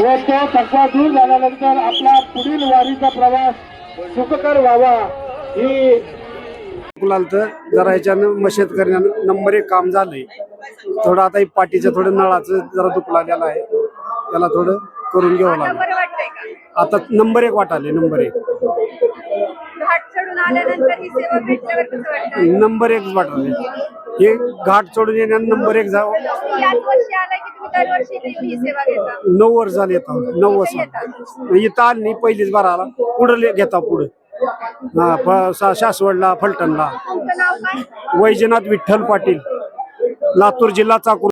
व तो थकवा दूर झाल्यानंतर आपला पुढील वारीचा प्रवास सुखकर व्हावा ही तर जरा ह्याच्यानं मशेत करण्यानं नंबर एक काम झालंय. थोडं आता हे पाठीचं थोडं नळाचं जरा दुखलालेलं आहे. त्याला थोडं करून घ्यावं लागेल. आता नंबर एक वाटाले नंबर एक. नंबर एक वाटाले. हे घाट सोडून येण्यानं नंबर एक जावं. ही नऊ वर्ष झाले येतात नऊ वर्ष. इथं आली नाही पहिलीच बारा आला. पुढं घेता पुढं. हा सासवडला फलटणला. वैजनाथ विठ्ठल पाटील. लातूर जिल्हा चाकूर.